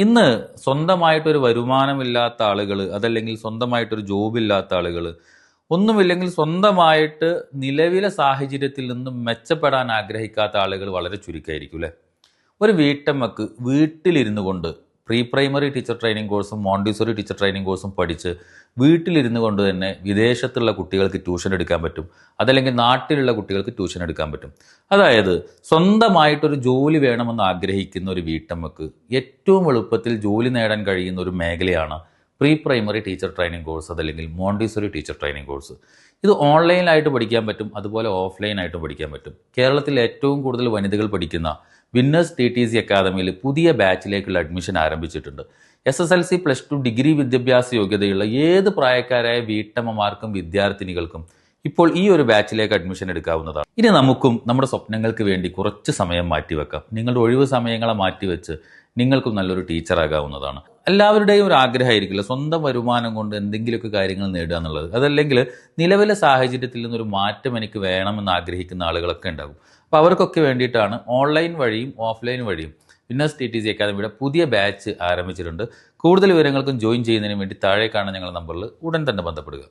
ഇന്ന് സ്വന്തമായിട്ടൊരു വരുമാനമില്ലാത്ത ആളുകൾ അതല്ലെങ്കിൽ സ്വന്തമായിട്ടൊരു ജോബ് ഇല്ലാത്ത ആളുകൾ ഒന്നുമില്ലെങ്കിൽ സ്വന്തമായിട്ട് നിലവിലെ സാഹചര്യത്തിൽ നിന്നും മെച്ചപ്പെടാൻ ആഗ്രഹിക്കാത്ത ആളുകൾ വളരെ ചുരുക്കമായിരിക്കും അല്ലേ? ഒരു വീട്ടമ്മക്ക് വീട്ടിലിരുന്നു കൊണ്ട് പ്രീ പ്രൈമറി ടീച്ചർ ട്രെയിനിങ് കോഴ്സും മോണ്ടിസോറി ടീച്ചർ ട്രെയിനിങ് കോഴ്സും പഠിച്ച് വീട്ടിലിരുന്നു കൊണ്ട് തന്നെ വിദേശത്തുള്ള കുട്ടികൾക്ക് ട്യൂഷൻ എടുക്കാൻ പറ്റും. അതല്ലെങ്കിൽ നാട്ടിലുള്ള കുട്ടികൾക്ക് ട്യൂഷൻ എടുക്കാൻ പറ്റും. അതായത് സ്വന്തമായിട്ടൊരു ജോലി വേണമെന്ന് ആഗ്രഹിക്കുന്ന ഒരു വീട്ടമ്മക്ക് ഏറ്റവും എളുപ്പത്തിൽ ജോലി നേടാൻ കഴിയുന്ന ഒരു മേഖലയാണ് pre primary teacher training course അതല്ലെങ്കിൽ മോണ്ടീസറി ടീച്ചർ ട്രെയിനിങ് കോഴ്സ്. ഇത് ഓൺലൈനായിട്ട് പഠിക്കാൻ പറ്റും അതുപോലെ ഓഫ്ലൈനായിട്ടും പഠിക്കാൻ പറ്റും. കേരളത്തിൽ ഏറ്റവും കൂടുതൽ വനിതകൾ പഠിക്കുന്ന വിന്നേഴ്സ് ടി ടി സി അക്കാദമിയിൽ പുതിയ ബാച്ചിലേക്കുള്ള അഡ്മിഷൻ ആരംഭിച്ചിട്ടുണ്ട്. S S L C plus two degree വിദ്യാഭ്യാസ യോഗ്യതയുള്ള ഏത് പ്രായക്കാരായ വീട്ടമ്മമാർക്കും വിദ്യാർത്ഥിനികൾക്കും ഇപ്പോൾ ഈ ഒരു ബാച്ചിലേക്ക് അഡ്മിഷൻ എടുക്കാവുന്നതാണ്. ഇനി നമുക്കും നമ്മുടെ സ്വപ്നങ്ങൾക്ക് വേണ്ടി കുറച്ച് സമയം മാറ്റിവെക്കാം. നിങ്ങളുടെ ഒഴിവ് സമയങ്ങളെ മാറ്റിവെച്ച് നിങ്ങൾക്കും നല്ലൊരു ടീച്ചറാകാവുന്നതാണ്. എല്ലാവരുടെയും ഒരു ആഗ്രഹമായിരിക്കില്ല. സ്വന്തം വരുമാനം കൊണ്ട് എന്തെങ്കിലുമൊക്കെ കാര്യങ്ങൾ നേടുക എന്നുള്ളത്. അതല്ലെങ്കിൽ നിലവിലെ സാഹചര്യത്തിൽ നിന്നൊരു മാറ്റം എനിക്ക് വേണമെന്ന് ആഗ്രഹിക്കുന്ന ആളുകളൊക്കെ ഉണ്ടാകും. അപ്പോൾ അവർക്കൊക്കെ വേണ്ടിയിട്ടാണ് ഓൺലൈൻ വഴിയും ഓഫ്ലൈൻ വഴിയും വിന്നേഴ്സ് ടി ടി സി അക്കാദമിയുടെ പുതിയ ബാച്ച് ആരംഭിച്ചിട്ടുണ്ട്. കൂടുതൽ വിവരങ്ങൾക്കും ജോയിൻ ചെയ്യുന്നതിന് വേണ്ടി താഴെ കാണുന്ന ഞങ്ങളുടെ നമ്പറിൽ ഉടൻ തന്നെ ബന്ധപ്പെടുക.